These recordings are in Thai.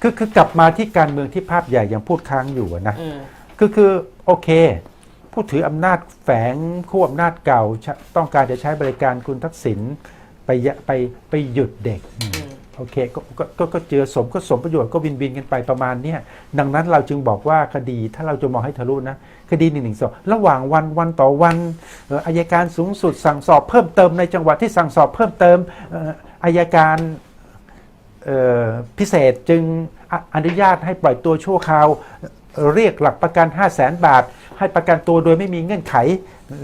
คือคือกลับมาที่การเมืองที่ภาพใหญ่ยังพูดค้างอยู่อะนะอืมคือคือโอเค ผู้ถืออำนาจแฝงคู่อำนาจเก่าชะต้องการจะใช้บริการคุณทักษิณไปยะไปไปหยุดเด็กอืมอืม โอเคก็ก็ก็ก็เจือสมก็สมประโยชน์ก็วินวินกันไปประมาณเนี้ยดังนั้นเราจึงบอกว่าคดีถ้าเราจะมองให้ทะลุนะ คดีหนึ่งหนึ่งสองระหว่างวันวันต่อวันเอ่ออายการสูงสุดสั่งสอบเพิ่มเติมในจังหวัดที่สั่งสอบเพิ่มเติมเอ่ออายการเอ่อ พิเศษจึงออนุญาตให้ปล่อยตัวชั่วคราวเอ่อเรียกหลักประกัน 5 0 0แสนบาท ให้ประกันตัวโดยไม่มีเงื่อนไข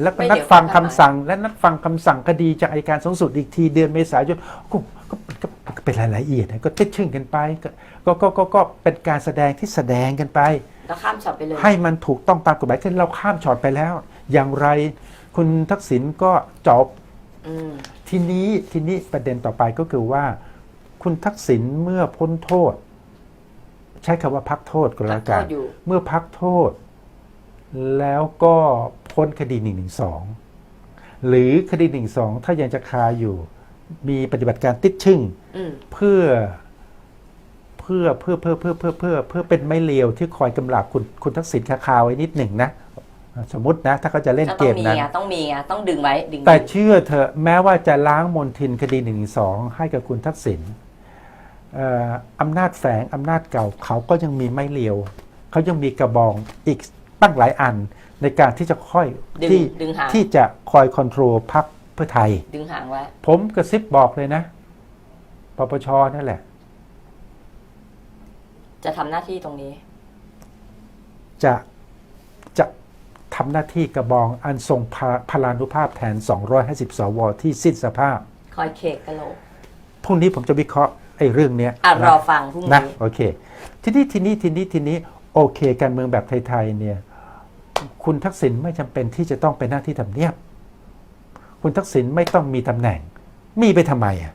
แล้วก็ไม่นัดเดี๋ยวฟังฟัคำงทำไมสั่ง และนัดฟังคำสั่งคดีจากอายการสูงสุดอีกทีเดือนเมษายนก็ก็ก็ก็เป็นรายละเอียดนะก็ติดชึ่งกันไปก็ก็ก็ก็ก็เป็นการแสดงที่แสดงกันไปแล้วข้ามช็อตไปเลยให้มันถูกต้องตามกฎหมายคือเราข้ามช็อตไปแล้ว อย่างไรคุณทักษิณก็จบอืมทีนี้ทีนี้ประเด็นต่อไปก็คือว่า คุณทักษิณเมื่อพ้นโทษ ใช้คำว่าพักโทษก็แล้วกันพักโทษอยู่เมื่อพักโทษ แล้วก็พ้นคดีหนึ่งหนึ่งสองหรือคดีหนึ่งสองถ้ายังจะคาอยู่มีปฏิบัติการติดชึ่งอืมเพื่อเพื่อเพื่อเพื่อเพื่อเพื่อเพื่อเพื่อเป็นไม้เลียวที่คอยกำลับคุณคุณทักษิณคาคาไว้นิดหนึ่งนะสมมตินะ ถ้าเขาจะเล่นก็เกต้องมมีนั้นไงต้องมีไงต้องดึงไว้ดึงแต่ไว้เชื่อเถอะแม้ว่าจะล้างมนทินคดีหนึ่งสองให้กับคุณทักษิณเอ่ออำนาจแฝงอำนาจเก่าเขาก็ยังมีไม้เลียว เขายังมีกระบองอีกตั้งหลายอันในการที่จะค่อยดึงที่ดึงหางที่จะคอยคอนโทรลพักเพื่อไทย ดึงหางไว้ผมกระซิบบอกเลยนะปปชนั่นแหละ จะทำหน้าที่ตรงนี้ จะจะทำหน้าที่กระบองอันทรงพาพลานุภาพแทน 250 สว ที่สิ้นสภาพ คอยเคกกะโหลกพรุ่งนี้ผมจะวิเคราะห์ ไอ้เรื่องเนี้ยอะนะรอฟังพรุ่งนะนี้ โอเค ทีนี้ทีนี้ทีนี้ทีนี้โอเค การเมืองแบบไทยๆเนี่ย คุณทักษิณไม่จำเป็นที่จะต้องเป็นหน้าที่ทำเนียบ คุณทักษิณไม่ต้องมีตำแหน่ง มีไปทำไมอะ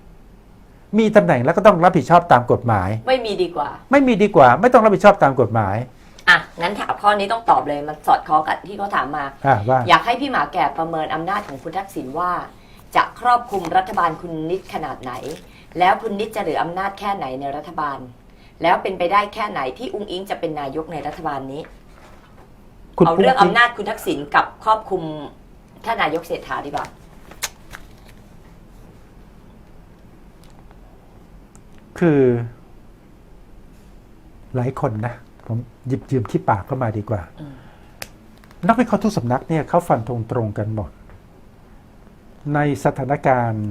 มีตำแหน่งแล้วก็ต้องรับผิดชอบตามกฎหมาย ไม่มีดีกว่า ไม่มีดีกว่า ไม่ต้องรับผิดชอบตามกฎหมายอะ งั้นถามข้อนี้ต้องตอบเลย มันสอดคล้องกับที่เขาถามมา อ่าว่าอยากให้พี่หมาแก่ประเมินอำนาจของคุณทักษิณว่า จะครอบคลุมรัฐบาลคุณนิดขนาดไหน แล้วคุณนิดจะเหลืออำนาจแค่ไหนในรัฐบาล แล้วเป็นไปได้แค่ไหนที่อุ้งอิงจะเป็นนายกในรัฐบาลนี้ คุณเอาเรื่องปุ๊กอำนาจคุณทักษิณกับครอบคลุมท่านนายกเศรษฐาดีกว่าคือ หลายคนนะ ผมหยิบยืมที่ปากเข้ามาดีกว่าอืมนักวิเคราะห์ทุกสำนักเนี่ยเขาฟันธงตรงกันหมด ในสถานการณ์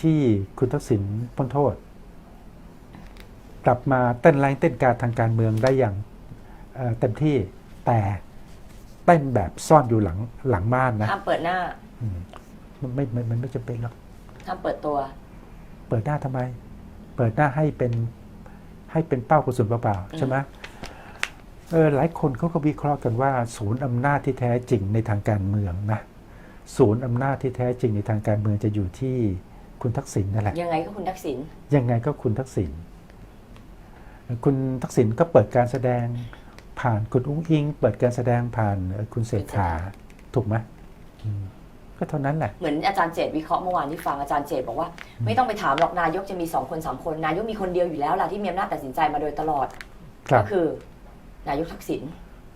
ที่คุณทักษิณพ้นโทษ กลับมาเต้นแรงเต้นการทางการเมืองได้อย่างเอ่อเต็มที่แต่เต้นแบบซ่อนอยู่หลังหลังม่านนะห้ามเปิดหน้าอืมมันไม่ไม่มันไม่จำเป็นหรอกห้ามเปิดตัว เปิดหน้าทำไม เปิดหน้าให้เป็นให้เป็นเป้ากระสุนเปล่าๆใช่ไหมเออหลายคนเขาก็วิเคราะห์กันว่า ศูนย์อำนาจที่แท้จริงในทางการเมืองนะศูนย์อำนาจที่แท้จริงในทางการเมืองจะอยู่ที่ คุณทักษิณนั่นแหละยังไงก็คุณทักษิณยังไงก็คุณทักษิณคุณทักษิณก็เปิดการแสดงผ่านคุณอุ้งอิง เปิดการแสดงผ่านเอ่อคุณเศรษฐาถูกไหมอืมก็เท่านั้นแหละเหมือนอาจารย์เจตวิเคราะห์เมื่อวานที่ฟังอาจารย์เจตบอกว่าไม่ต้องไปถามหรอกนายกจะมีสองคนสามคน นายกมีคนเดียวอยู่แล้วล่ะที่มีอำนาจตัดสินใจมาโดยตลอดครับก็คือ นายกทักษิณ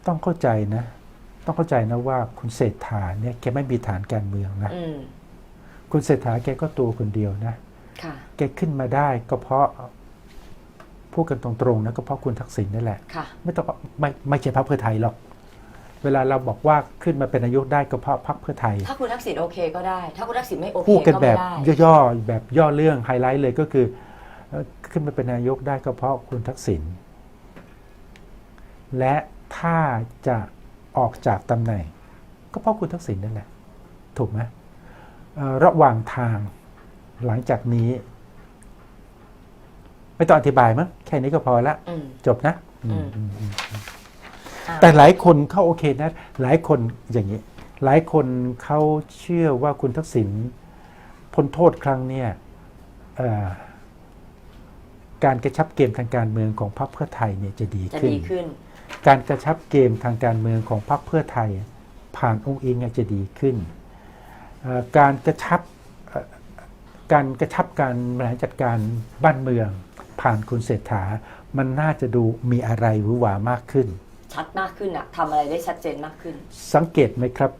ต้องเข้าใจนะ ต้องเข้าใจนะว่าคุณเศรษฐาเนี่ยแกไม่มีฐานการเมืองนะอืม คุณเศรษฐาแกก็ตัวคนเดียวนะค่ะแกขึ้นมาได้ก็เพราะพูดกันตรงๆนะก็เพราะคุณทักษิณนั่นแหละค่ะไม่ต้องไม่ไม่ใช่พรรคเพื่อไทยหรอก เวลาเราบอกว่าขึ้นมาเป็นนายกได้ก็เพราะพรรคเพื่อไทย ถ้าคุณทักษิณโอเคก็ได้ ถ้าคุณทักษิณไม่โอเคพูดกันก็แบไม่บได้ย่อๆแบบย่อเรื่องไฮไลท์เลยก็คือเอ่อขึ้นมาเป็นนายกได้ก็เพราะคุณทักษิณและถ้าจะออกจากตำแหน่ง ก็เพราะคุณทักษิณนั่นแหละ ถูกไหมเอ่อ ระหว่างทางหลังจากนี้ ไม่ต้องอธิบายมั้งแค่นี้ก็พอละอืมจบนะอืมอืมอืมอืมอะแต่หลายคนเขาโอเคนะ หลายคนอย่างนี้ หลายคนเขาเชื่อว่าคุณทักษิณพ้นโทษครั้งเนี้ยเอ่อการกระชับเกมทางการเมืองของพรรคเพื่อไทยเนี่ยจะดีจะขึ้นดีขึ้น การกระชับเกมทางการเมืองของพรรคเพื่อไทย ผ่านองค์อิงเนี่ยจะดีขึ้นเอ่อ การกระชับเอ่อการกระชับการบริหารจัดการบ้านเมือง ผ่านคุณเศรษฐา มันน่าจะดูมีอะไรหวือหวามากขึ้น ชัดมากขึ้นอะทำอะไรได้ชัดเจนมากขึ้น สังเกตไหมครับ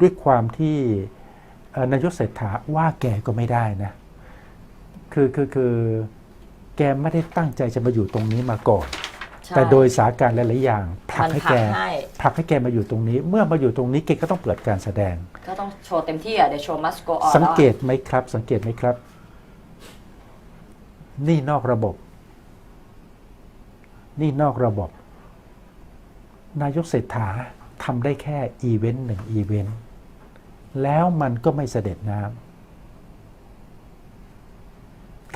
ด้วยความที่เอ่อนายกเศรษฐาว่าแกก็ไม่ได้นะ คือคือคือแกไม่ได้ตั้งใจจะมาอยู่ตรงนี้มาก่อนใช่ แต่โดยสาการหลายๆอย่างผลัมักนให้ผลัแกกให้ผลักให้แกมาอยู่ตรงนี้ เมื่อมาอยู่ตรงนี้แกก็ต้องเปิดการแสดง ก็ต้องโชว์เต็มที่อะ The show must go on สังเกแล้วตไหมครับ สังเกตไหมครับ นี่นอกระบบ นี่นอกระบบ นายกเศรษฐาทำได้แค่อีเวนต์หนึ่งอีเวนต์แล้วมันก็ไม่เสด็จน้ำ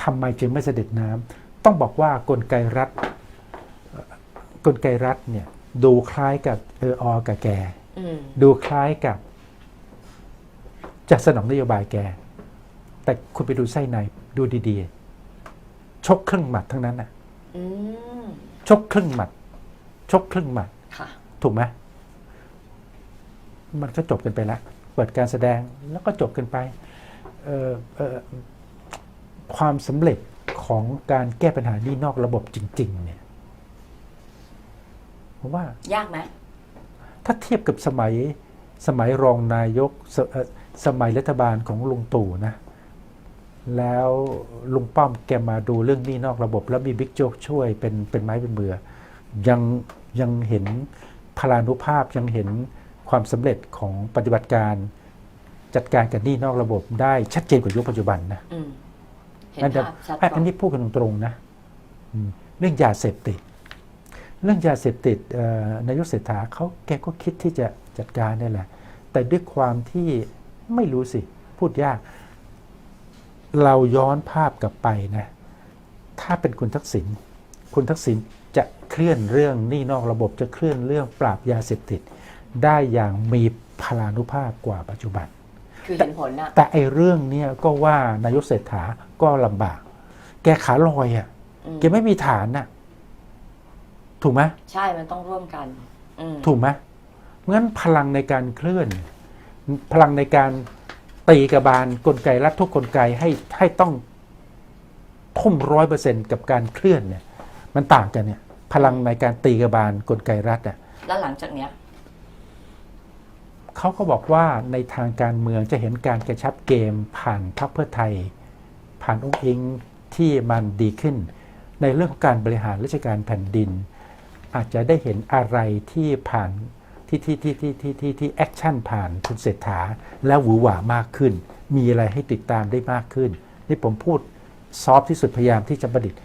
ทำไมจึงไม่เสด็จน้ำต้องบอกว่ากลไกรัฐเอ่อ กลไกรัฐเนี่ยดูคล้ายกับเอออกับแกอะอืมดูคล้ายกับ จะสนองนโยบายแก แต่คุณไปดูไส้ในดูดีๆ ชกครึ่งหมัดทั้งนั้นนะอืมชกครึ่งหมัด ชกครึ่งหมัดค่ะถูกไหมมันก็จบกันไปแล้วเปิดการแสดงแล้วก็จบกันไปเอ่อเอ่อความสำเร็จของการแก้ปัญหานี่นอกระบบจริง ๆ เนี่ย ผมว่ายากไหมถ้าเทียบกับสมัยสมัยรองนายกสเอ่อสมัยรัฐบาลของลุงตู่นะ แล้วลุงป้อมแกมาดูเรื่องหนี้นอกระบบ แล้วมีบิ๊กโจ๊กช่วยเป็นเป็นไม้เป็นมือยังยังเห็นพลานุภาพยังเห็นความสำเร็จของปฏิบัติการจัดการกับหนี้นอกระบบได้ชัดเจนกว่ายุคปัจจุบันนะอืมเห็นอันเดียวภาพชัดอันกอันว่านี้พูดกันตรงๆนะอืมเรื่องยาเสพติด เรื่องยาเสพติดเอ่อนายกเศรษฐาเขาแกก็คิดที่จะจัดการนี่แหละ แต่ด้วยความที่ไม่รู้สิ พูดยาก เราย้อนภาพกลับไปนะ ถ้าเป็นคุณทักษิณคุณทักษิณจะเคลื่อนเรื่องหนี้นอกระบบจะเคลื่อนเรื่องปราบยาเสพติด ได้อย่างมีพลานุภาพกว่าปัจจุบัน คือเห็นผลอะแต่ไอ้เรื่องเนี้ยก็ว่านายกเศรษฐาก็ลำบาก แกขาลอยอะ่ะอืมแกไม่มีฐานน่ะ ถูกไหมใช่มันต้องร่วมกันอืมถูกไหมงั้นพลังในการเคลื่อน พลังในการตีกระบาลกลไกรัฐทุกกลไกให้ให้ต้องทุ่มร้อยเปอร์เซ็นกับการเคลื่อนเนี่ย มันต่างกันเนี่ย พลังในการตีกระบาลกลไกรัฐอะแล้วหลังจากเนี้ยเขาก็บอกว่าในทางการเมืองจะเห็นการกระชับเกมผ่านพรรคเพื่อไทย ผ่านองค์อิงที่มันดีขึ้น ในเรื่องของการบริหารราชการแผ่นดิน อาจจะได้เห็นอะไรที่ผ่านที่ที่ที่ที่ที่ที่ที่แอคชั่นผ่านคุณเศรษฐาแล้วหวือหวามากขึ้น มีอะไรให้ติดตามได้มากขึ้น นี่ผมพูดซอฟต์ที่สุดพยายามที่จะประดิษฐ์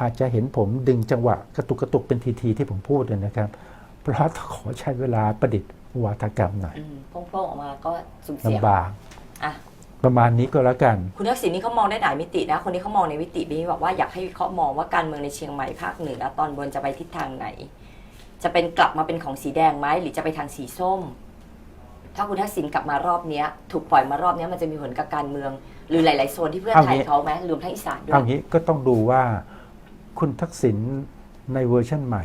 อาจจะเห็นผมดึงจังหวะกระตุกกระตุกเป็นทีทีๆที่ผมพูดเนี่ยนะครับ เพราะขอใช้เวลาประดิษฐ์วาทกรรมหน่อยอืมโป้งๆออกมาก็สุ่มเสี่ยงลำบากอะ ประมาณนี้ก็แล้วกัน คุณทักษิณนี่เขามองได้หลายมิตินะ คนที่เขามองในมิตินี้บอกว่าอยากให้วิเคราะห์มองว่าการเมืองในเชียงใหม่ภาคเหนือตอนบนจะไปทิศทางไหน จะเป็นกลับมาเป็นของสีแดงไหมหรือจะไปทางสีส้ม ถ้าคุณทักษิณกลับมารอบเนี้ย ถูกปล่อยมารอบเนี้ยมันจะมีผลกับการเมือง หรือหลาย ๆ โซนที่เพื่อเอาไทยงี้เขาไหมรวมทั้งอีสานด้วเอายงี้ก็ต้องดูว่าคุณทักษิณในเวอร์ชันใหม่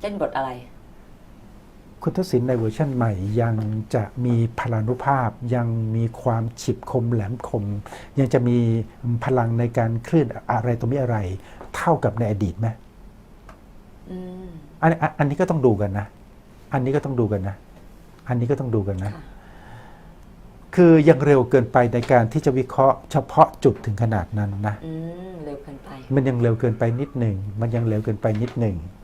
เล่นบทอะไร คุณทักษิณในเวอร์ชันใหม่ยังจะมีพลานุภาพ ยังมีความฉิบคมแหลมคม ยังจะมีพลังในการเคลื่อนอะไรตัวนี้อะไร เท่ากับในอดีตไหมอืมอันอันอันนี้ก็ต้องดูกันนะ อันนี้ก็ต้องดูกันนะ อันนี้ก็ต้องดูกันนะค่ะคือยังเร็วเกินไปในการที่จะวิเคราะห์ เฉพาะจุดถึงขนาดนั้นนะอืมเร็วเกินไปมันยังเร็วเกินไปนิดหนึ่ง มันยังเร็วเกินไปนิดหนึ่งอ